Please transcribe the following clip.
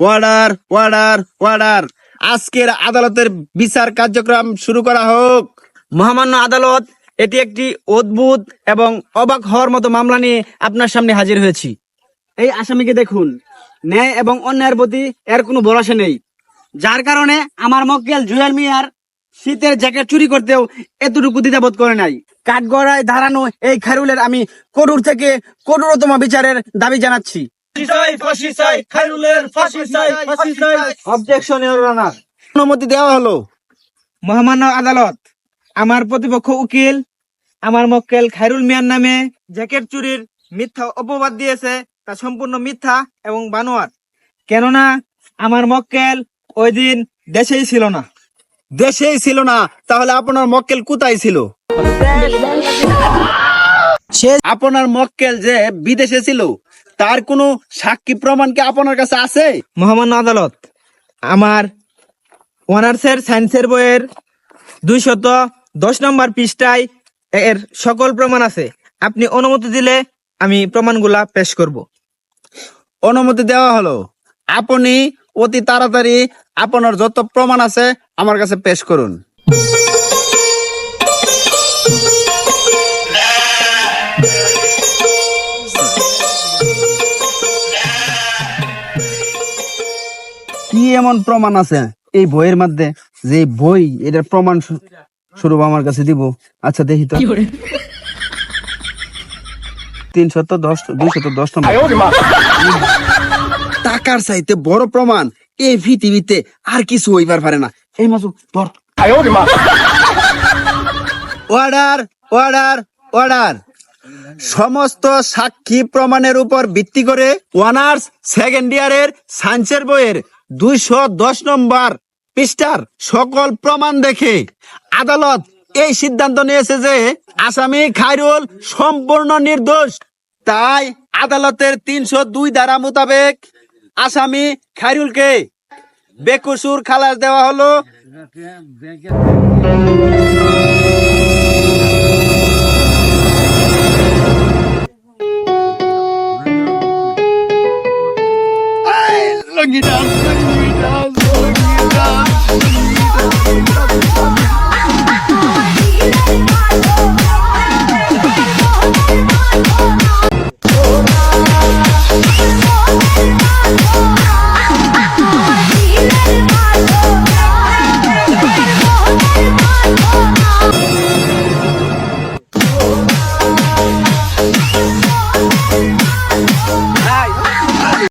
Order order order আজকের আদালতের বিচার কার্যক্রম শুরু করা হোক। মহামান্য আদালত, এটি একটি অদ্ভুত এবং অবাক হওয়ার মতো মামলা নিয়ে আপনার সামনে হাজির হয়েছি। এই আসামিকে দেখুন। ন্যায় এবং অন্যায়ের প্রতি এর কোনো ভরসা নেই। যার কারণে আমার মক্কেল জুয়েল মিয়ার শীতের জ্যাকেট চুরি করতেও এতটুকু দ্বিধাবোধ করে নাই। কাঠগড়ায় দাঁড়ানো এই খারুলের আমি কঠোর থেকে কঠোরতম বিচারের দাবি জানাচ্ছি। অবজেকশন অনুমতি দেওয়া হলো। মহামান্য আদালত আমার প্রতিপক্ষ উকিল আমার মক্কেল খায়রুল মিয়ার নামে জ্যাকেট চুরির মিথ্যা অপবাদ দিয়েছে তা সম্পূর্ণ মিথ্যা এবং বানোয়ার। কেননা আমার মক্কেল ওই দিন দেশেই ছিল না। দেশেই ছিল না তাহলে আপনার মক্কেল কোথায় ছিল? আপনার মক্কেল যে বিদেশে ছিল তার কোনো সাক্ষী প্রমাণ কি আপনার কাছে আছে? মহামান্য আদালত আমার অনার্সের সায়েন্সের বইয়ের দুইশত দশ নম্বর পৃষ্ঠায় এর সকল প্রমাণ আছে। আপনি অনুমতি দিলে আমি প্রমাণগুলা পেশ করব। অনুমতি দেওয়া হলো। আপনি অতি তাড়াতাড়ি আপনার যত প্রমাণ আছে আমার কাছে পেশ করুন। এমন প্রমাণ আছে। এই বইয়ের মধ্যে যে বই এটার প্রমাণ স্বরূপ আমার কাছে দিব। আচ্ছা দেখি তো। তিনশত দশ দুইশত দশ টাকার চাইতে বড় প্রমাণ এই পৃথিবীতে আর কিছু হইবার পারে না। এই মাসু ধর। অর্ডার অর্ডার অর্ডার সমস্ত সাক্ষী প্রমাণের উপর ভিত্তি করে অনার্স সেকেন্ড ইয়ারের সায়েন্সের বইয়ের দুইশো দশ নম্বর পৃষ্ঠার সকল প্রমাণ দেখে আদালত এই সিদ্ধান্ত নিয়েছে যে আসামি খায়রুল সম্পূর্ণ নির্দোষ। তাই আদালতের তিনশো দুই ধারা মোতাবেক আসামি খায়রুলকে বেকসুর খালাস দেওয়া হলো। സംഗീത സംഗീത സംഗീത സംഗീത